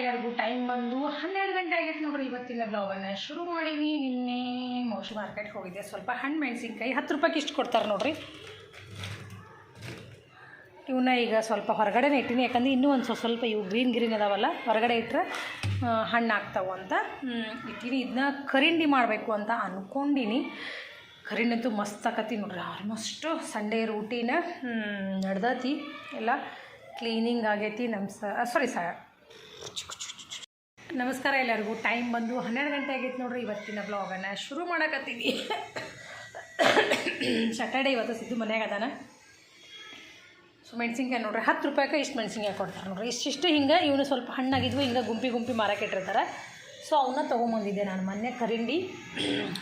ಎಲ್ಲರಿಗೂ ಟೈಮ್ ಬಂದು ಹನ್ನೆರಡು ಗಂಟೆ ಆಗೈತೆ ನೋಡ್ರಿ, ಇವತ್ತಿನ ಬ್ಲಾಗನ್ನು ಶುರು ಮಾಡೀನಿ ನಿನ್ನೆ ಮೋಶಿ ಮಾರ್ಕೆಟ್ಗೆ ಹೋಗಿದ್ದೆ. ಸ್ವಲ್ಪ ಹಣ್ಣು ಮೆಣಸಿನ್ಕಾಯಿ ಹತ್ತು ರೂಪಾಯಿಗೆ ಇಷ್ಟು ಕೊಡ್ತಾರೆ ನೋಡ್ರಿ. ಇವನ್ನ ಈಗ ಸ್ವಲ್ಪ ಹೊರಗಡೆನೇ ಇಟ್ಟಿನಿ. ಯಾಕಂದ್ರೆ ಇನ್ನೂ ಒಂದು ಸ್ವಲ್ಪ ಇವು ಗ್ರೀನ್ ಗ್ರೀನ್ ಅದಾವಲ್ಲ, ಹೊರಗಡೆ ಇಟ್ಟರೆ ಹಣ್ಣು ಆಗ್ತಾವೆ ಅಂತ ಇಟ್ಟೀನಿ. ಇದನ್ನ ಕರಿಂಡಿ ಮಾಡಬೇಕು ಅಂತ ಅಂದ್ಕೊಂಡಿನಿ ಕರಿಂಡಂತೂ ಮಸ್ತ್ ಆಕತಿ ನೋಡ್ರಿ. ಆಲ್ಮೋಸ್ಟು ಸಂಡೇ ರೂಟೀನ ನಡ್ದತಿ. ಎಲ್ಲ ಕ್ಲೀನಿಂಗ್ ಆಗೈತಿ ನಮ್ಮ ಸ ಸಾರಿ ಸ, ನಮಸ್ಕಾರ ಎಲ್ಲರಿಗೂ. ಟೈಮ್ ಬಂದು ಹನ್ನೆರಡು ಗಂಟೆ ಆಗೈತೆ ನೋಡ್ರಿ. ಇವತ್ತಿನ ಬ್ಲಾಗನ್ನು ಶುರು ಮಾಡಕತ್ತೀನಿ. ಸ್ಯಾಟರ್ಡೇ ಇವತ್ತು ಸಿದ್ದು ಮನ್ಯಾಗ ಅದಾನ. ಸೊ ಮೆಣಸಿನ್ಕಾಯಿ ನೋಡ್ರಿ, ಹತ್ತು ರೂಪಾಯಿಗೆ ಇಷ್ಟು ಮೆಣಸಿನ್ಕಾಯಿ ಕೊಡ್ತಾರೆ ನೋಡ್ರಿ. ಇಷ್ಟಿಷ್ಟು ಹಿಂಗೆ ಇವನು ಸ್ವಲ್ಪ ಹಣ್ಣಾಗಿದ್ವು, ಹಿಂಗೆ ಗುಂಪಿ ಗುಂಪಿ ಮಾರಾಕಿಟ್ಟಿರ್ತಾರೆ ಸೊ ಅವನ್ನ ತೊಗೊಂಬಂದಿದ್ದೆ ನಾನು ಮೊನ್ನೆ ಕರಿಂಡಿ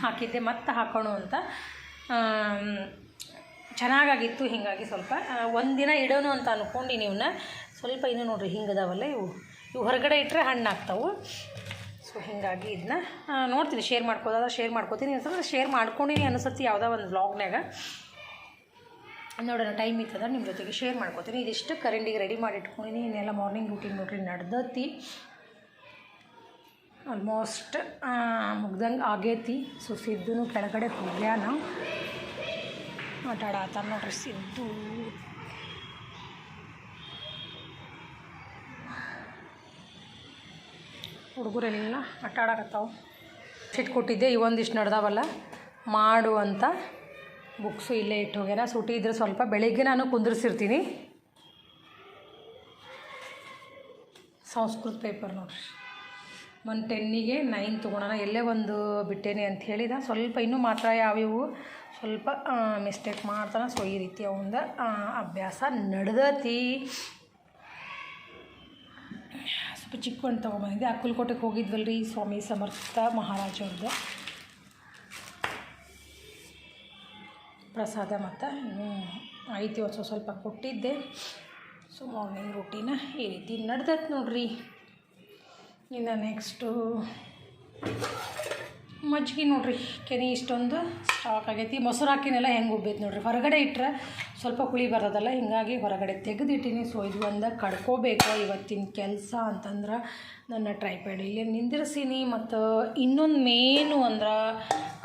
ಹಾಕಿದ್ದೆ, ಮತ್ತೆ ಹಾಕೋಣ ಅಂತ. ಚೆನ್ನಾಗಾಗಿತ್ತು ಹೀಗಾಗಿ ಸ್ವಲ್ಪ. ಒಂದಿನ ಇಡೋಣ ಅಂತ ಅಂದ್ಕೊಂಡು ಇವನ್ನ ಸ್ವಲ್ಪ ಇನ್ನೂ ನೋಡ್ರಿ ಹಿಂಗದಾವಲ್ಲ ಇವು. ಇವು ಹೊರಗಡೆ ಇಟ್ಟರೆ ಹಣ್ಣು ಆಗ್ತಾವೆ ಸೊ ಹೀಗಾಗಿ ಇದನ್ನ ನೋಡ್ತೀನಿ, ಶೇರ್ ಮಾಡ್ಕೋದಾದ್ರೆ ಶೇರ್ ಮಾಡ್ಕೋತೀನಿ. ಅಂತಂದ್ರೆ ಶೇರ್ ಮಾಡ್ಕೊಂಡಿನಿ ಅನ್ಸತ್ತಿ ಯಾವುದೋ ಒಂದು ವ್ಲಾಗ್ನಾಗ ನೋಡೋಣ ಟೈಮ್ ಇತ್ತಂದ್ರೆ ನಿಮ್ಮ ಜೊತೆಗೆ ಶೇರ್ ಮಾಡ್ಕೋತೀನಿ. ಇದಿಷ್ಟು ಕರೆಂಟಿಗೆ ರೆಡಿ ಮಾಡಿ ಇಟ್ಕೊಂಡಿನಿ. ಇನ್ನೆಲ್ಲ ಮಾರ್ನಿಂಗ್ ರೂಟೀನ್ ನೋಡ್ರಿ ನಡೆದತಿ. ಆಲ್ಮೋಸ್ಟ್ ಮುಗ್ದಂಗೆ ಆಗೈತಿ. ಸೊ ಸಿದ್ದು ಕೆಳಗಡೆ ಹೋಗ್ಯಾನ. ಆಟ ಆಡತ್ತಾರ ನೋಡ್ರಿ ಸಿದ್ದು. ಹುಡುಗರೆಲ್ಲ ಆಟ ಆಡಕತ್ತಾವು ಸಿಟ್ಟು ಕೊಟ್ಟಿದ್ದೆ ಇವೊಂದಿಷ್ಟು ನಡ್ದಾವಲ್ಲ. ಮಾಡು ಅಂತ. ಬುಕ್ಸು ಇಲ್ಲೇ ಇಟ್ಟು ಹೋಗ್ಯಾರ. ಸೂಟಿ ಇದ್ರೆ ಸ್ವಲ್ಪ ಬೆಳಿಗ್ಗೆ ನಾನು ಕುಂದಿರ್ಸಿರ್ತೀನಿ. ಸಂಸ್ಕೃತ ಪೇಪರ್ ನೋಡ್ರಿ. ಒಂದು ಟೆನ್ನಿಗೆ ನೈನ್ ತೊಗೊಳೋಣ ಎಲ್ಲೇ ಒಂದು ಬಿಟ್ಟೇನೆ ಅಂತ ಹೇಳಿದ. ಸ್ವಲ್ಪ ಇನ್ನೂ ಮಾತ್ರ ಯಾವ್ಯಾವು? ಸ್ವಲ್ಪ ಮಿಸ್ಟೇಕ್ ಮಾಡ್ತಾನೆ. ಸೊ ಈ ರೀತಿ ಒಂದು ಅಭ್ಯಾಸ ನಡೆದತಿ. ಸ್ವಲ್ಪ ಚಿಕ್ಕ ಒಂದು ತೊಗೊಂಬಂದಿದ್ದೆ. ಅಕ್ಕಲಕೋಟೆಗೆ ಹೋಗಿದ್ವಲ್ರಿ ಸ್ವಾಮಿ ಸಮರ್ಥ ಮಹಾರಾಜವ್ರದ್ದು ಪ್ರಸಾದ ಮತ್ತು ಐತಿ ಒಂದು ಸ್ವಲ್ಪ ಕೊಟ್ಟಿದ್ದೆ. ಸೊ ಮಾರ್ನಿಂಗ್ ರೂಟೀನ ಈ ರೀತಿ ನಡ್ದೈತೆ ನೋಡ್ರಿ. ಇನ್ನು ನೆಕ್ಸ್ಟು ಮಜ್ಜಿಗೆ ನೋಡಿರಿ, ಕೆನೆ ಇಷ್ಟೊಂದು ಸ್ಟಾಕ್ ಆಗೈತಿ. ಮೊಸರು ಹಾಕಿನೆಲ್ಲ ಹೆಂಗೆ ಉಬ್ಬೈತಿ ನೋಡಿರಿ. ಹೊರಗಡೆ ಇಟ್ಟರೆ ಸ್ವಲ್ಪ ಕುಳಿ ಬರೋದಲ್ಲ, ಹಿಂಗಾಗಿ ಹೊರಗಡೆ ತೆಗೆದಿಟ್ಟಿನಿ. ಸೊ ಇದು ಒಂದು ಕಡ್ಕೋಬೇಕು ಇವತ್ತಿನ ಕೆಲಸ ಅಂತಂದ್ರೆ ನನ್ನ ಟ್ರೈಪ್ಯಾಡ್ ಇಲ್ಲಿ ನಿಂದಿರ್ಸೀನಿ ಮತ್ತು ಇನ್ನೊಂದು ಮೇನು ಅಂದ್ರೆ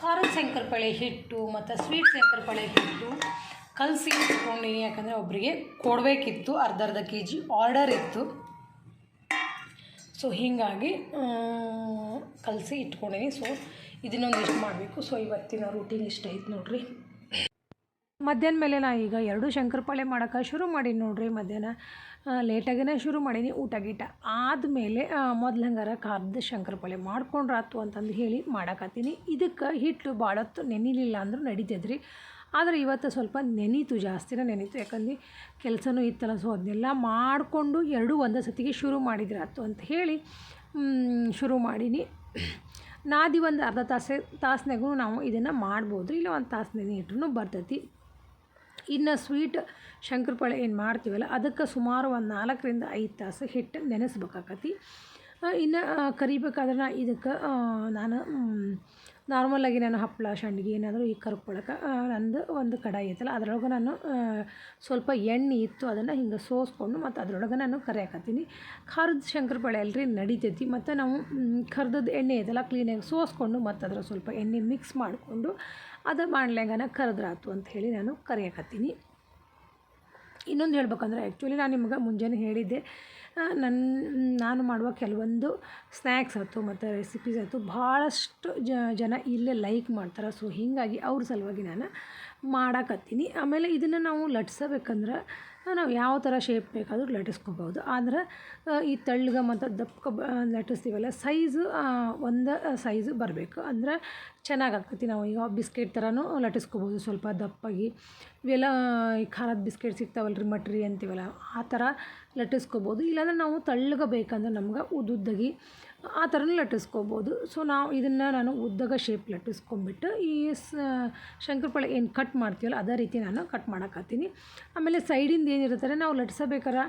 ಖಾರದ ಶಂಕರಪಳೆ ಹಿಟ್ಟು ಮತ್ತು ಸ್ವೀಟ್ ಶಂಕರಪಳೆ ಹಿಟ್ಟು ಕಲಸಿ ಇಟ್ಕೊಂಡಿನಿ. ಯಾಕಂದರೆ ಒಬ್ಬರಿಗೆ ಕೊಡಬೇಕಿತ್ತು ಅರ್ಧ ಅರ್ಧ ಕೆ ಜಿ ಆರ್ಡರ್ ಇತ್ತು. ಸೊ ಹೀಗಾಗಿ ಕಲಸಿ ಇಟ್ಕೊಂಡಿನಿ. ಸೊ ಇದನ್ನೊಂದು ಇಷ್ಟು ಮಾಡಬೇಕು? ಸೊ ಇವತ್ತಿನ ರೂಟೀನ್ ಇಷ್ಟ ಐತೆ ನೋಡ್ರಿ. ಮಧ್ಯಾಹ್ನ ಮೇಲೆ ನಾ ಈಗ ಎರಡು ಶಂಕರಪಾಳೆ ಮಾಡೋಕೆ ಶುರು ಮಾಡೀನಿ ನೋಡ್ರಿ ಮಧ್ಯಾಹ್ನ. ಲೇಟಾಗೇ ಶುರು ಮಾಡೀನಿ, ಊಟ ಗೀಟ ಆದಮೇಲೆ ಮೊದಲು ಹಂಗಾರ ಖಾರದ ಶಂಕರಪಾಳೆ ಮಾಡ್ಕೊಂಡ್ರಾತು ಅಂತಂದು ಹೇಳಿ ಮಾಡಕತ್ತೀನಿ. ಇದಕ್ಕೆ ಹಿಟ್ಟು ಭಾಳತ್ತು ನೆನಿಲಿಲ್ಲ ಅಂದ್ರೂ ನಡೀತದ್ರಿ ಆದರೆ ಇವತ್ತು ಸ್ವಲ್ಪ ನೆನೀತು, ಜಾಸ್ತಿನೇ ನೆನೀತು. ಯಾಕಂದ್ರೆ ಕೆಲಸನೂ ಇತ್ತಲ್ಲ ಸೊ ಅದನ್ನೆಲ್ಲ ಮಾಡಿಕೊಂಡು ಎರಡೂ ಒಂದೇ ಸತಿಗೆ ಶುರು ಮಾಡಿದ್ರಾತು ಅಂತ ಹೇಳಿ ಶುರು ಮಾಡೀನಿ. ನಾದಿ ಒಂದು ಅರ್ಧ ತಾಸೆ ತಾಸ್ನಾಗೂ ನಾವು ಇದನ್ನು ಮಾಡ್ಬೋದು ಇಲ್ಲ ಒಂದು ತಾಸು ನೆನೆ ಇಟ್ರೂ ಬರ್ತೈತಿ. ಇನ್ನು ಸ್ವೀಟ್ ಶಂಕರಪಾಳೆ ಏನು ಮಾಡ್ತೀವಲ್ಲ, ಅದಕ್ಕೆ ಸುಮಾರು ಒಂದು ನಾಲ್ಕರಿಂದ ಐದು ತಾಸು ಹಿಟ್ಟು ನೆನೆಸ್ಬೇಕಾಕತಿ. ಇನ್ನು ಕರಿಬೇಕಾದ್ರೆ ನಾ ಇದಕ್ಕೆ ನಾನು ನಾರ್ಮಲಾಗಿ ನಾನು ಹಪ್ಪಳ ಸಂಡ್ಗೆ ಏನಾದರೂ ಈ ಕರ್ಕೊಳಕ್ಕೆ ನಂದು ಒಂದು ಕಡಾಯಿ ಐತಲ್ಲ, ಅದರೊಳಗೆ ನಾನು ಸ್ವಲ್ಪ ಎಣ್ಣೆ ಇತ್ತು ಅದನ್ನು ಹಿಂಗೆ ಸೋಸ್ಕೊಂಡು ಮತ್ತು ಅದರೊಳಗೆ ನಾನು ಕರಿಯಾಕತ್ತೀನಿ. ಖಾರದ ಶಂಕರಪಾಳೆ ಅಲ್ರಿ, ನಡಿತೈತಿ. ಮತ್ತು ನಾವು ಕರ್ದದ್ದು ಎಣ್ಣೆ ಐತಲ್ಲ ಕ್ಲೀನಾಗಿ ಸೋಸ್ಕೊಂಡು ಮತ್ತು ಅದರ ಸ್ವಲ್ಪ ಎಣ್ಣೆ ಮಿಕ್ಸ್ ಮಾಡಿಕೊಂಡು, ಅದು ಮಾಡ್ಲೆಂಗನ ಕರೆದ್ರಾತು ಅಂತ ಹೇಳಿ ನಾನು ಕರಿಯಾಕತ್ತೀನಿ. ಇನ್ನೊಂದು ಹೇಳ್ಬೇಕಂದ್ರೆ ಆ್ಯಕ್ಚುಲಿ ನಾನು ನಿಮ್ಗೆ ಮುಂಜಾನೆ ಹೇಳಿದ್ದೆ. ನನ್ನ ನಾನು ಮಾಡುವ ಕೆಲವೊಂದು ಸ್ನ್ಯಾಕ್ಸ್ ಆಯ್ತು ಮತ್ತು ರೆಸಿಪೀಸ್ ಆಯಿತು ಭಾಳಷ್ಟು ಜನ ಇಲ್ಲೇ ಲೈಕ್ ಮಾಡ್ತಾರೆ. ಸೊ ಹೀಗಾಗಿ ಅವ್ರ ಸಲುವಾಗಿ ನಾನು ಮಾಡಾಕತ್ತೀನಿ. ಆಮೇಲೆ ಇದನ್ನು ನಾವು ಲಟ್ಸಬೇಕಂದ್ರೆ ನಾವು ಯಾವ ಥರ ಶೇಪ್ ಬೇಕಾದರೂ ಲಟಿಸ್ಕೋಬೋದು ಆದ್ರೆ ಈ ತೆಳ್ಳಗೆ ಮತ್ತು ದಪ್ಪ ಬ ಲಟ್ಟಿಸ್ತೀವಲ್ಲ ಸೈಜು ಒಂದು ಸೈಜು ಬರಬೇಕು. ಅಂದ್ರೆ ಚೆನ್ನಾಗಾಗ್ತೈತಿ. ನಾವು ಈಗ ಬಿಸ್ಕೆಟ್ ಥರನೂ ಲಟಿಸ್ಕೋಬೋದು ಸ್ವಲ್ಪ ದಪ್ಪಾಗಿ. ಇವೆಲ್ಲ ಈ ಖಾರದ ಬಿಸ್ಕೆಟ್ ಸಿಗ್ತಾವಲ್ಲ ರೀ ಮಟ್ರಿ ಅಂತೀವಲ್ಲ, ಆ ಥರ ಲಟ್ಟಿಸ್ಕೋಬೋದು. ಇಲ್ಲಾಂದ್ರೆ ನಾವು ತಳ್ಳಗ ಬೇಕಂದ್ರೆ ನಮ್ಗೆ ಉದ್ದುದ್ದಾಗಿ ಆ ಥರನೂ ಲಟ್ಟಿಸ್ಕೋಬೋದು. ಸೊ ನಾವು ಇದನ್ನು ನಾನು ಉದ್ದಗ ಶೇಪ್ ಲಟ್ಟಿಸ್ಕೊಂಬಿಟ್ಟು ಈ ಶಂಕರಪಳೆ ಏನು ಕಟ್ ಮಾಡ್ತೀವಲ್ಲ, ಅದೇ ರೀತಿ ನಾನು ಕಟ್ ಮಾಡೋಕ್ಕಾತೀನಿ ಆಮೇಲೆ ಸೈಡಿಂದ ಏನಿರ್ತಾರೆ ನಾವು ಲಟ್ಸಬೇಕಾರೆ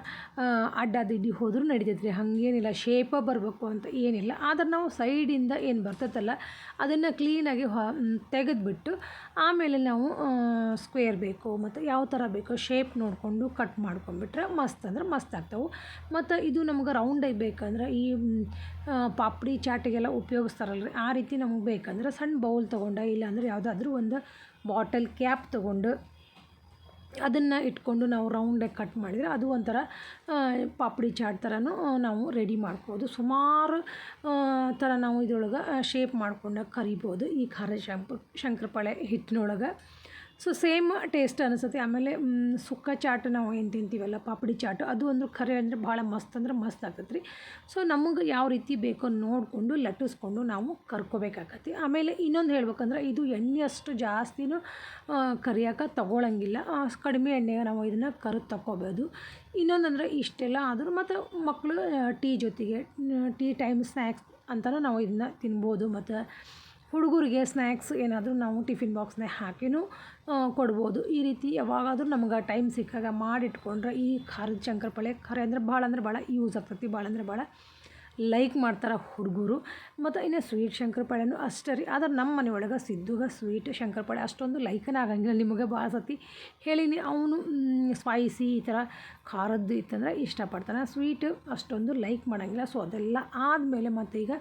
ಅಡ್ಡ ದಿಡ್ಡಿ ಹೋದರೂ ರೀ ಹಾಗೇನಿಲ್ಲ ಶೇಪ ಬರಬೇಕು ಅಂತ ಏನಿಲ್ಲ. ಆದ್ರೆ ನಾವು ಸೈಡಿಂದ ಏನು ಬರ್ತೈತಲ್ಲ, ಅದನ್ನು ಕ್ಲೀನಾಗಿ ತೆಗೆದುಬಿಟ್ಟು ಆಮೇಲೆ ನಾವು ಸ್ಕ್ವೇರ್ ಬೇಕು. ಮತ್ತು ಯಾವ ಥರ ಬೇಕೋ ಶೇಪ್ ನೋಡಿಕೊಂಡು ಕಟ್ ಮಾಡ್ಕೊಂಡ್ಬಿಟ್ರೆ ಮಸ್ತ್ ಅಂದ್ರೆ ಮಸ್ತ್ ಆಗ್ತಾವೆ. ಮತ್ತು ಇದು ನಮ್ಗೆ ರೌಂಡಾಗಿ ಬೇಕಂದ್ರೆ ಈ ಪಾಪಡಿ ಚಾಟಿಗೆಲ್ಲ ಉಪಯೋಗಿಸ್ತಾರಲ್ರಿ, ಆ ರೀತಿ ನಮ್ಗೆ ಬೇಕಂದ್ರೆ ಸಣ್ಣ ಬೌಲ್ ತೊಗೊಂಡು ಇಲ್ಲಾಂದ್ರೆ ಯಾವುದಾದ್ರೂ ಒಂದು ಬಾಟಲ್ ಕ್ಯಾಪ್ ತೊಗೊಂಡು ಅದನ್ನು ಇಟ್ಕೊಂಡು ನಾವು ರೌಂಡಾಗಿ ಕಟ್ ಮಾಡಿದರೆ ಅದು ಒಂಥರ ಪಾಪಡಿ ಚಾಟ್ ಥರನೂ ನಾವು ರೆಡಿ ಮಾಡ್ಬೋದು. ಸುಮಾರು ಥರ ನಾವು ಇದ್ರೊಳಗೆ ಶೇಪ್ ಮಾಡ್ಕೊಂಡು ಕರಿಬೋದು. ಈ ಖಾರ ಶಂಕ್ ಶಂಕರಪಾಳೆ ಹಿಟ್ಟಿನೊಳಗೆ. ಸೊ ಸೇಮ್ ಟೇಸ್ಟ್ ಅನಿಸುತ್ತೆ. ಆಮೇಲೆ ಸುಕ್ಕ ಚಾಟ್ ನಾವು ಏನು ತಿಂತೀವಲ್ಲ, ಪಾಪಡಿ ಚಾಟ್, ಅದು ಅಂದ್ರೆ ಖರೆ ಅಂದರೆ ಭಾಳ ಮಸ್ತ್ ಅಂದ್ರೆ ಮಸ್ತ್ ಆಗ್ತೈತೆ ರೀ ಸೊ ನಮಗೆ ಯಾವ ರೀತಿ ಬೇಕೋ ನೋಡಿಕೊಂಡು, ಲಟ್ಟಿಸ್ಕೊಂಡು ನಾವು ಕರ್ಕೋಬೇಕಾಗತ್ತೆ ಆಮೇಲೆ ಇನ್ನೊಂದು ಹೇಳ್ಬೇಕಂದ್ರೆ, ಇದು ಎಣ್ಣೆ ಅಷ್ಟು ಜಾಸ್ತಿನೂ ಕರಿಯೋಕೆ ತಗೊಳಂಗಿಲ್ಲ. ಕಡಿಮೆ ಎಣ್ಣೆಗೆ ನಾವು ಇದನ್ನು ಕರು ತಗೋಬೋದು ಇನ್ನೊಂದಂದ್ರೆ ಇಷ್ಟೆಲ್ಲ ಆದರೂ ಮತ್ತು ಮಕ್ಕಳು ಟೀ ಜೊತೆಗೆ ಟೀ ಟೈಮ್ ಸ್ನ್ಯಾಕ್ಸ್ ಅಂತಲೂ ನಾವು ಇದನ್ನ ತಿನ್ಬೋದು. ಮತ್ತು ಹುಡುಗರಿಗೆ ಸ್ನ್ಯಾಕ್ಸ್ ಏನಾದರೂ ನಾವು ಟಿಫಿನ್ ಬಾಕ್ಸ್ನೇ ಹಾಕಿನೂ ಕೊಡ್ಬೋದು. ಈ ರೀತಿ ಯಾವಾಗಾದರೂ ನಮ್ಗೆ ಟೈಮ್ ಸಿಕ್ಕಾಗ ಮಾಡಿಟ್ಕೊಂಡ್ರೆ ಈ ಖಾರದ ಶಂಕರಪಾಳೆ, ಖರೆ ಅಂದ್ರೆ ಭಾಳ ಅಂದ್ರೆ ಭಾಳ ಯೂಸ್ ಆಗ್ತೈತಿ, ಭಾಳ ಅಂದ್ರೆ ಭಾಳ ಲೈಕ್ ಮಾಡ್ತಾರೆ ಹುಡುಗರು. ಮತ್ತು ಇನ್ನು ಸ್ವೀಟ್ ಶಂಕರಪಾಳೆನೂ ಅಷ್ಟೇ ರೀ. ಆದ್ರೆ ನಮ್ಮ ಮನೆಯೊಳಗೆ ಸಿದ್ದುಗೆ ಸ್ವೀಟ್ ಶಂಕರಪಾಳೆ ಅಷ್ಟೊಂದು ಲೈಕನ ಆಗಂಗಿಲ್ಲ ನಿಮಗೆ ಭಾಳ ಸತಿ. ಹೇಳೀನಿ ಅವನು ಸ್ಪೈಸಿ ಈ ಥರ ಖಾರದ್ದು ಇತ್ತಂದ್ರೆ ಇಷ್ಟಪಡ್ತಾನೆ. ಸ್ವೀಟ್ ಅಷ್ಟೊಂದು ಲೈಕ್ ಮಾಡೋಂಗಿಲ್ಲ. ಸೊ ಅದೆಲ್ಲ ಆದಮೇಲೆ ಮತ್ತು ಈಗ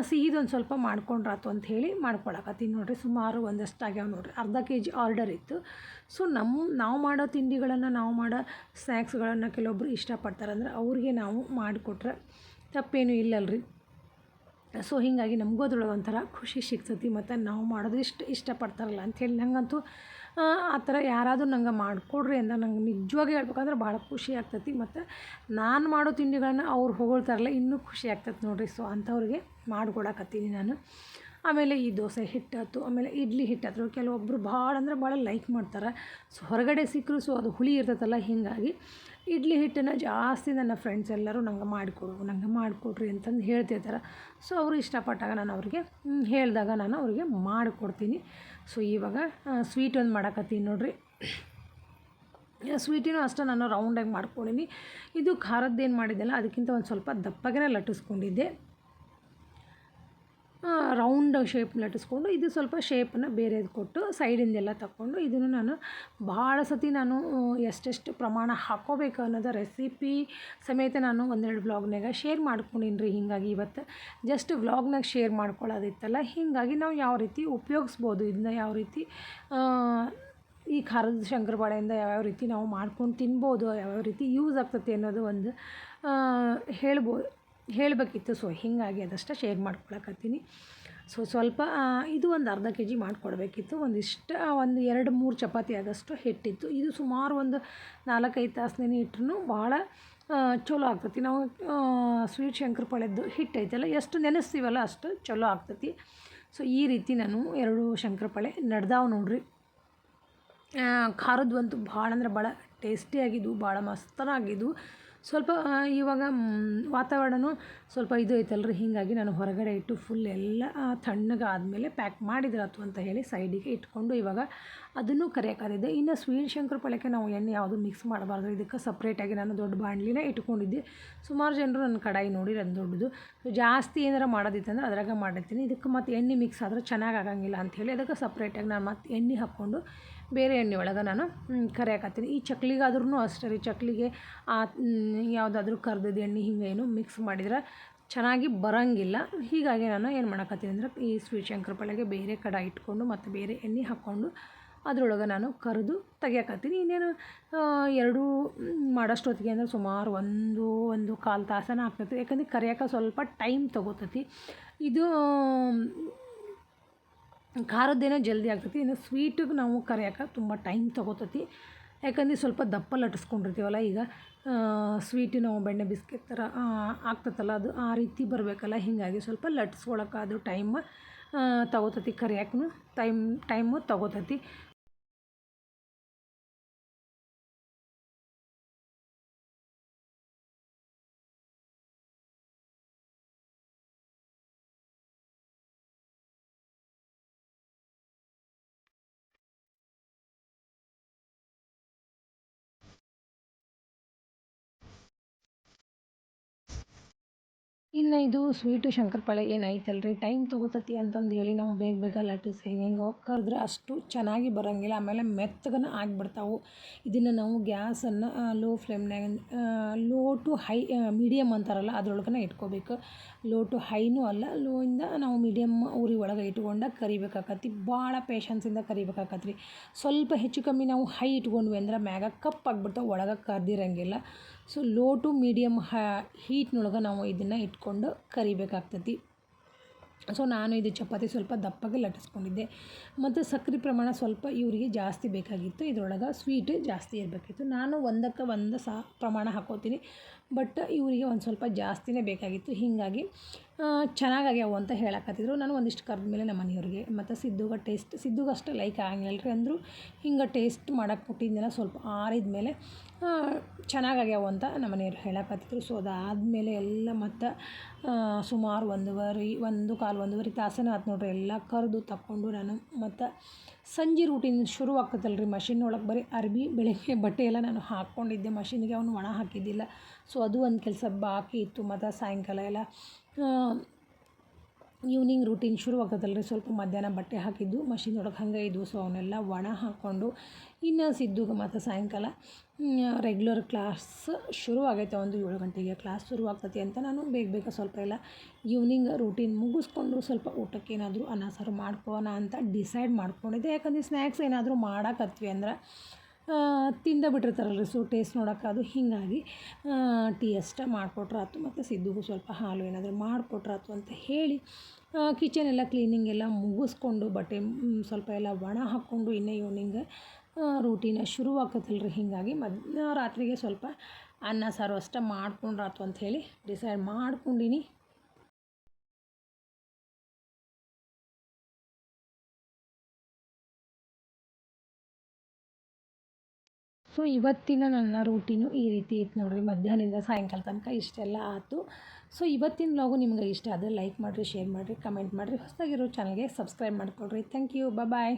ಸಿಹಿದೊಂದು ಸ್ವಲ್ಪ ಮಾಡ್ಕೊಂಡ್ರಾತು ಅಂತ ಹೇಳಿ ಮಾಡ್ಕೊಳಕತ್ತೀನಿ ನೋಡಿರಿ. ಸುಮಾರು ಒಂದಷ್ಟು ಆಗ್ಯಾವ ನೋಡಿರಿ. ಅರ್ಧ ಕೆ ಜಿ ಆರ್ಡರ್ ಇತ್ತು. ಸೊ ನಮ್ಮ ನಾವು ಮಾಡೋ ತಿಂಡಿಗಳನ್ನು ನಾವು ಮಾಡೋ ಸ್ನ್ಯಾಕ್ಸ್ಗಳನ್ನು ಕೆಲವೊಬ್ಬರು ಇಷ್ಟಪಡ್ತಾರೆ. ಅಂದ್ರೆ ಅವ್ರಿಗೆ ನಾವು ಮಾಡಿಕೊಟ್ರೆ ತಪ್ಪೇನೂ ಇಲ್ಲಲ್ರಿ. ಸೊ ಹೀಗಾಗಿ ನಮಗೂ ಅದ್ರೊಳಗೆ ಒಂಥರ ಖುಷಿ ಸಿಗ್ತತಿ. ಮತ್ತು ನಾವು ಮಾಡೋದು ಇಷ್ಟು, ಇಷ್ಟಪಡ್ತಾರಲ್ಲ ಅಂಥೇಳಿ ನಂಗಂತೂ ಆ ಥರ ಯಾರಾದರೂ ನಂಗೆ ಮಾಡಿಕೊಡ್ರಿ ಅಂತ ನಂಗೆ ನಿಜವಾಗಿ ಹೇಳ್ಬೇಕಂದ್ರೆ ಭಾಳ ಖುಷಿ ಆಗ್ತೈತಿ. ಮತ್ತು ನಾನು ಮಾಡೋ ತಿಂಡಿಗಳನ್ನ ಅವ್ರು ಹೊಗಳ್ತಾರಲ್ಲ, ಇನ್ನೂ ಖುಷಿ ಆಗ್ತೈತೆ ನೋಡಿರಿ. ಸೊ ಅಂಥವ್ರಿಗೆ ಮಾಡಿಕೊಡಕತ್ತೀನಿ ನಾನು. ಆಮೇಲೆ ಈ ದೋಸೆ ಹಿಟ್ಟಾಯ್ತು ಆಮೇಲೆ ಇಡ್ಲಿ ಹಿಟ್ಟಾಯ್ತು ಕೆಲವೊಬ್ಬರು ಭಾಳ ಅಂದ್ರೆ ಭಾಳ ಲೈಕ್ ಮಾಡ್ತಾರೆ. ಸೊ ಹೊರಗಡೆ ಸಿಕ್ಕರು ಸೊ ಅದು ಹುಳಿ ಇರ್ತೈತಲ್ಲ, ಹೀಗಾಗಿ ಇಡ್ಲಿ ಹಿಟ್ಟನ್ನು ಜಾಸ್ತಿ ನನ್ನ ಫ್ರೆಂಡ್ಸ್ ಎಲ್ಲರೂ ನಂಗೆ ಮಾಡಿಕೊಡು, ನಂಗೆ ಮಾಡಿಕೊಡ್ರಿ ಅಂತಂದು ಹೇಳ್ತಿರ್ತಾರೆ. ಸೊ ಅವರು ಇಷ್ಟಪಟ್ಟಾಗ ನಾನು ಅವ್ರಿಗೆ ಹೇಳಿದಾಗ ನಾನು ಅವ್ರಿಗೆ ಮಾಡಿಕೊಡ್ತೀನಿ. ಸೊ, ಇವಾಗ ಸ್ವೀಟ್ ಒಂದು ಮಾಡಕತ್ತೀನಿ ನೋಡಿರಿ. ಸ್ವೀಟಿನೂ ಅಷ್ಟೇ ನಾನು ರೌಂಡಾಗಿ ಮಾಡ್ಕೊಂಡೀನಿ. ಇದು ಖಾರದ್ದೇನು ಮಾಡಿದ್ದೆಲ್ಲ, ಅದಕ್ಕಿಂತ ಒಂದು ಸ್ವಲ್ಪ ದಪ್ಪಗೆ ಲಟ್ಟಿಸ್ಕೊಂಡಿದ್ದೆ. ರೌಂಡ್ ಶೇಪ್ ಲಟ್ಟಿಸ್ಕೊಂಡು, ಇದು ಸ್ವಲ್ಪ ಶೇಪನ್ನ ಬೇರೆದು ಕೊಟ್ಟು ಸೈಡಿಂದೆಲ್ಲ ತಗೊಂಡು ಇದನ್ನು ನಾನು ಭಾಳ ಸತಿ ನಾನು ಎಷ್ಟೆಷ್ಟು ಪ್ರಮಾಣ ಹಾಕೋಬೇಕು ಅನ್ನೋದು ರೆಸಿಪಿ ಸಮೇತ ನಾನು ಒಂದೆರಡು ವ್ಲಾಗ್ನಾಗ ಶೇರ್ ಮಾಡ್ಕೊಂಡೀನಿ ರೀ ಹೀಗಾಗಿ ಇವತ್ತು ಜಸ್ಟ್ ವ್ಲಾಗ್ನಾಗ ಶೇರ್ ಮಾಡ್ಕೊಳ್ಳೋದಿತ್ತಲ್ಲ, ಹೀಗಾಗಿ ನಾವು ಯಾವ ರೀತಿ ಉಪಯೋಗಿಸ್ಬೋದು, ಇದನ್ನ ಯಾವ ರೀತಿ ಈ ಖಾರದ ಶಂಕರಪಾಳೆಯಿಂದ ಯಾವ್ಯಾವ ರೀತಿ ನಾವು ಮಾಡ್ಕೊಂಡು ತಿನ್ಬೋದು, ಯಾವ್ಯಾವ ರೀತಿ ಯೂಸ್ ಆಗ್ತೈತಿ ಅನ್ನೋದು ಒಂದು ಹೇಳ್ಬೋದು ಹೇಳಬೇಕಿತ್ತು. ಸೊ ಹೀಗಾಗಿ ಅದಷ್ಟೇ ಶೇರ್ ಮಾಡ್ಕೊಳಕತ್ತೀನಿ. ಸೊ ಸ್ವಲ್ಪ ಇದು ಒಂದು ಅರ್ಧ ಕೆ ಜಿ ಮಾಡಿಕೊಡ್ಬೇಕಿತ್ತು. ಒಂದಿಷ್ಟು ಒಂದು ಎರಡು ಮೂರು ಚಪಾತಿ ಆದಷ್ಟು ಹಿಟ್ಟಿತ್ತು. ಇದು ಸುಮಾರು ಒಂದು ನಾಲ್ಕೈದು ತಾಸು ಇಟ್ರೂ ಭಾಳ ಚಲೋ ಆಗ್ತೈತಿ. ನಾವು ಸ್ವೀಟ್ ಶಂಕರಪಾಳೆದ್ದು ಹಿಟ್ಟು ಐತಲ್ಲ, ಎಷ್ಟು ನೆನೆಸ್ತೀವಲ್ಲ ಅಷ್ಟು ಚಲೋ ಆಗ್ತೈತಿ. ಸೊ ಈ ರೀತಿ ನಾನು ಎರಡು ಶಂಕರಪಾಳೆ ನಡ್ದಾವೆ ನೋಡ್ರಿ. ಖಾರದ್ದು ಭಾಳ ಅಂದ್ರೆ ಭಾಳ ಟೇಸ್ಟಿಯಾಗಿದ್ದು ಭಾಳ ಮಸ್ತನಾಗಿದ್ದು ಸ್ವಲ್ಪ ಇವಾಗ ವಾತಾವರಣನೂ ಸ್ವಲ್ಪ ಇದು ಐತಲ್ರಿ, ಹೀಗಾಗಿ ನಾನು ಹೊರಗಡೆ ಇಟ್ಟು ಫುಲ್ ಎಲ್ಲ ತಣ್ಣಗಾದ್ಮೇಲೆ ಪ್ಯಾಕ್ ಮಾಡಿದ್ರಾತು ಅಂತ ಹೇಳಿ ಸೈಡಿಗೆ ಇಟ್ಕೊಂಡು ಇವಾಗ ಅದನ್ನು ಕರಿಯೋಕ್ಕಾದಿದ್ದೆ ಇನ್ನು ಸ್ವೀಟ್ ಶಂಕರಪಾಳ್ಯಕ್ಕೆ ನಾವು ಎಣ್ಣೆ ಯಾವುದು ಮಿಕ್ಸ್ ಮಾಡಬಾರ್ದು. ಇದಕ್ಕೆ ಸಪ್ರೇಟಾಗಿ ನಾನು ದೊಡ್ಡ ಬಾಣಲಿನೇ ಇಟ್ಕೊಂಡಿದ್ದೆ. ಸುಮಾರು ಜನರು ನನ್ನ ಕಡಾಯಿ ನೋಡಿ ನನ್ನ ದೊಡ್ಡದು. ಜಾಸ್ತಿ ಏನಾರ ಮಾಡೋದಿತ್ತಂದ್ರೆ ಅದ್ರಾಗ ಮಾಡಿರ್ತೀನಿ. ಇದಕ್ಕೆ ಮತ್ತು ಎಣ್ಣೆ ಮಿಕ್ಸ್ ಆದರೆ ಚೆನ್ನಾಗಿ ಆಗಂಗಿಲ್ಲ ಅಂಥೇಳಿ ಅದಕ್ಕೆ ಸಪ್ರೇಟಾಗಿ ನಾನು ಮತ್ತು ಎಣ್ಣೆ ಹಾಕ್ಕೊಂಡು ಬೇರೆ ಎಣ್ಣೆ ಒಳಗೆ ನಾನು ಕರಿಯಾಕತ್ತೀನಿ ಈ ಚಕ್ಲಿಗಾದ್ರೂ ಅಷ್ಟೇ ರೀ. ಚಕ್ಲಿಗೆ ಯಾವುದಾದ್ರೂ ಕರ್ದಿದ್ದು ಎಣ್ಣೆ ಹಿಂಗೆ ಏನು ಮಿಕ್ಸ್ ಮಾಡಿದ್ರೆ ಚೆನ್ನಾಗಿ ಬರೋಂಗಿಲ್ಲ. ಹೀಗಾಗಿ ನಾನು ಏನು ಮಾಡಕತ್ತೀನಿ ಅಂದ್ರೆ ಈ ಸ್ವೀಟ್ ಶಂಕರಪಾಳೆಗೆ ಬೇರೆ ಕಡಾಯಿ ಇಟ್ಕೊಂಡು ಮತ್ತು ಬೇರೆ ಎಣ್ಣೆ ಹಾಕ್ಕೊಂಡು ಅದ್ರೊಳಗೆ ನಾನು ಕರೆದು ತೆಗಿಯಕತ್ತೀನಿ. ಇನ್ನೇನು ಎರಡು ಮಾಡೋಷ್ಟೊತ್ತಿಗೆ ಅಂದರೆ ಸುಮಾರು ಒಂದು ಒಂದು ಕಾಲು ತಾಸನ ಆಗ್ತೈತಿ. ಯಾಕಂದ್ರೆ ಕರಿಯೋಕೆ ಸ್ವಲ್ಪ ಟೈಮ್ ತೊಗೋತೈತಿ. ಇದು ಖಾರದ್ದೇನೋ ಜಲ್ದಿ ಆಗ್ತೈತಿ. ಇನ್ನು ಸ್ವೀಟಿಗೆ ನಾವು ಕರಿಯೋಕೆ ತುಂಬ ಟೈಮ್ ತೊಗೋತೈತಿ. ಯಾಕಂದ್ರೆ ಸ್ವಲ್ಪ ದಪ್ಪ ಲಟ್ಟಿಸ್ಕೊಂಡಿರ್ತೀವಲ್ಲ ಈಗ ಸ್ವೀಟ್ ನಾವು ಬೆಣ್ಣೆ ಬಿಸ್ಕೆಟ್ ಥರ ಆಗ್ತೈತಲ್ಲ, ಅದು ಆ ರೀತಿ ಬರಬೇಕಲ್ಲ. ಹೀಗಾಗಿ ಸ್ವಲ್ಪ ಲಟ್ಸ್ಕೊಳಕ್ಕೆ ಅದು ಟೈಮ್ ತಗೋತತಿ. ಕರಿಯಕ್ಕೂ ಟೈಮ್, ಟೈಮು ತಗೋತೈತಿ. ಇನ್ನು ಇದು ಸ್ವೀಟು ಶಂಕರಪಾಳೆ ರೀ ಟೈಮ್ ತೊಗೋತತಿ ಅಂತಂದು ಹೇಳಿ ನಾವು ಬೇಗ ಬೇಗ ಲಟ್ಟಿಸಿ ಹೆಂಗೆ ಹೆಂಗೋ ಕರೆದ್ರೆ ಅಷ್ಟು ಚೆನ್ನಾಗಿ ಬರೋಂಗಿಲ್ಲ. ಆಮೇಲೆ ಮೆತ್ತಗನ ಆಗಿಬಿಡ್ತಾವು. ಇದನ್ನು ನಾವು ಗ್ಯಾಸನ್ನು ಲೋ ಫ್ಲೇಮ್ನಾಗ ಲೋ ಟು ಹೈ ಮೀಡಿಯಮ್ ಅಂತಾರಲ್ಲ, ಅದ್ರೊಳಗನ ಇಟ್ಕೋಬೇಕು. ಲೋ ಟು ಹೈನೂ ಅಲ್ಲ ಲೋ ಇಂದ ನಾವು ಮೀಡಿಯಮ್ ಊರಿ ಒಳಗೆ ಇಟ್ಕೊಂಡ ಕರಿಬೇಕಾಕತಿ ಭಾಳ ಪೇಷನ್ಸಿಂದ ಕರಿಬೇಕಾಕತ್ರಿ. ಸ್ವಲ್ಪ ಹೆಚ್ಚು ಕಮ್ಮಿ ನಾವು ಹೈ ಇಟ್ಕೊಂಡ್ವಿ ಅಂದ್ರೆ ಮ್ಯಾಗ ಕಪ್ಪಾಗ್ಬಿಡ್ತಾವೆ, ಒಳಗೆ ಕರ್ದಿರಂಗಿಲ್ಲ. ಸೊ ಲೋ ಟು ಮೀಡಿಯಮ್ ಹೀಟ್ನೊಳಗೆ ನಾವು ಇದನ್ನು ಇಟ್ಕೊಂಡು ಕರಿಬೇಕಾಗ್ತೈತಿ. ಸೊ ನಾನು ಇದು ಚಪಾತಿ ಸ್ವಲ್ಪ ದಪ್ಪಗೆ ಲಟ್ಟಿಸ್ಕೊಂಡಿದ್ದೆ. ಮತ್ತು ಸಕ್ಕರೆ ಪ್ರಮಾಣ ಸ್ವಲ್ಪ ಇವರಿಗೆ ಜಾಸ್ತಿ ಬೇಕಾಗಿತ್ತು. ಇದರೊಳಗೆ ಸ್ವೀಟ್ ಜಾಸ್ತಿ ಇರಬೇಕಿತ್ತು. ನಾನು ಒಂದಕ್ಕೆ ಒಂದು ಸಹ ಪ್ರಮಾಣ ಹಾಕೋತೀನಿ. ಬಟ್ ಇವರಿಗೆ ಒಂದು ಸ್ವಲ್ಪ ಜಾಸ್ತಿನೇ ಬೇಕಾಗಿತ್ತು. ಹೀಗಾಗಿ ಚೆನ್ನಾಗಾಗ್ಯಾವು ಅಂತ ಹೇಳಕತ್ತಿದ್ರು. ನಾನು ಒಂದಿಷ್ಟು ಕರೆದ ಮೇಲೆ ನಮ್ಮ ಮನೆಯವ್ರಿಗೆ, ಮತ್ತು ಸಿದ್ದುಗ ಟೇಸ್ಟ್ ಸಿದ್ದುಗೆ ಅಷ್ಟು ಲೈಕ್ ಆಗಂಗಿಲ್ಲ ರೀ ಅಂದರು. ಹಿಂಗೆ ಟೇಸ್ಟ್ ಮಾಡಕ್ಕೆ ಕೊಟ್ಟಿದ್ದೆಲ್ಲ ಸ್ವಲ್ಪ ಆರಿದ ಮೇಲೆ ಚೆನ್ನಾಗಾಗ್ಯಾವು ಅಂತ ನಮ್ಮ ಮನೆಯವ್ರು ಹೇಳಕತ್ತಿದ್ರು. ಸೊ ಅದಾದಮೇಲೆ ಎಲ್ಲ ಮತ್ತು ಸುಮಾರು ಒಂದುವರೆ, ಒಂದು ಕಾಲು ಒಂದೂವರೆ ತಾಸನ ಆತು ನೋಡ್ರಿ. ಎಲ್ಲ ಕರೆದು ತಕ್ಕೊಂಡು ನಾನು ಮತ್ತು ಸಂಜೆ ರೂಟೀನ್ ಶುರು ಆಗ್ತದಲ್ಲ ರೀ ಮಷಿನ್ ಒಳಗೆ ಬರೀ ಅರ್ಬಿ, ಬೆಳಗ್ಗೆ ಬಟ್ಟೆ ಎಲ್ಲ ನಾನು ಹಾಕ್ಕೊಂಡಿದ್ದೆ ಮಷಿನ್ಗೆ ಅವನು ಒಣ ಹಾಕಿದ್ದಿಲ್ಲ. ಸೊ ಅದು ಒಂದು ಕೆಲಸ ಬಾಕಿ ಇತ್ತು ಮತ್ತು ಸಾಯಂಕಾಲ ಎಲ್ಲ. ಈವ್ನಿಂಗ್ ರೂಟೀನ್ ಶುರು ಆಗ್ತದಲ್ಲ ರೀ ಸ್ವಲ್ಪ ಮಧ್ಯಾಹ್ನ ಬಟ್ಟೆ ಹಾಕಿದ್ದು ಮಷಿನ್ ಒಳಗೆ ಹಂಗೆ ಇದ್ವು. ಸೊ ಅವನ್ನೆಲ್ಲ ಒಣ ಹಾಕ್ಕೊಂಡು, ಇನ್ನು ಸಿದ್ದುಗೆ ಮತ್ತು ಸಾಯಂಕಾಲ ರೆಗ್ಯುಲರ್ ಕ್ಲಾಸ್ ಶುರು ಆಗೈತೆ ಒಂದು ಏಳು ಗಂಟೆಗೆ. ಕ್ಲಾಸ್ ಶುರು ಆಗ್ತೈತಿ ಅಂತ ನಾನು ಬೇಗ ಬೇಗ ಸ್ವಲ್ಪ ಎಲ್ಲ ಈವ್ನಿಂಗ್ ರೂಟೀನ್ ಮುಗಿಸ್ಕೊಂಡು ಸ್ವಲ್ಪ ಊಟಕ್ಕೆ ಏನಾದರೂ ಅನ್ನ ಸಾರು ಮಾಡ್ಕೋಣ ಅಂತ ಡಿಸೈಡ್ ಮಾಡ್ಕೊಂಡಿದ್ದೆ. ಯಾಕಂದ್ರೆ ಸ್ನ್ಯಾಕ್ಸ್ ಏನಾದರೂ ಮಾಡಾಕತ್ವಿ ಅಂದ್ರೆ ತಿಂದ ಬಿಟ್ಟಿರ್ತಾರಲ್ರಿ ಸೊ ಟೇಸ್ಟ್ ನೋಡೋಕೆ ಅದು ಹೀಗಾಗಿ ಟೀ ಅಷ್ಟೇ ಮಾಡಿಕೊಟ್ರಾತು ಮತ್ತು ಸಿದ್ದುಗೂ ಸ್ವಲ್ಪ ಹಾಲು ಏನಾದರೂ ಮಾಡಿಕೊಟ್ರಾತು ಅಂತ ಹೇಳಿ ಕಿಚನ್ ಎಲ್ಲ ಕ್ಲೀನಿಂಗ್ ಎಲ್ಲ ಮುಗಿಸ್ಕೊಂಡು, ಬಟ್ಟೆ ಸ್ವಲ್ಪ ಎಲ್ಲ ಒಣ ಹಾಕ್ಕೊಂಡು ಇನ್ನೇ ಈವ್ನಿಂಗ್ ರೂಟೀನ ಶುರು ಆಕತ್ತಲ್ಲ ರೀ ಹೀಗಾಗಿ. ಮದ್ ರಾತ್ರಿಗೆ ಸ್ವಲ್ಪ ಅನ್ನ, ಸಾರು ಅಷ್ಟೇ ಮಾಡ್ಕೊಂಡ್ರಾತು ಅಂತ ಹೇಳಿ ಡಿಸೈಡ್ ಮಾಡ್ಕೊಂಡೀನಿ. ಸೊ ಇವತ್ತಿನ ನನ್ನ ರೂಟೀನು ಈ ರೀತಿ ಇತ್ತು ನೋಡಿರಿ. ಮಧ್ಯಾಹ್ನದಿಂದ ಸಾಯಂಕಾಲ ತನಕ ಇಷ್ಟೆಲ್ಲ ಆಯಿತು. ಸೊ ಇವತ್ತಿನ ಲಾಗು ನಿಮ್ಗೆ ಇಷ್ಟ ಆದರೆ ಲೈಕ್ ಮಾಡಿರಿ ಶೇರ್ ಮಾಡಿರಿ ಕಮೆಂಟ್ ಮಾಡಿರಿ. ಹೊಸದಾಗಿರೋ ಚಾನಲ್ಗೆ ಸಬ್ಸ್ಕ್ರೈಬ್ ಮಾಡ್ಕೊಳ್ರಿ. Thank you bye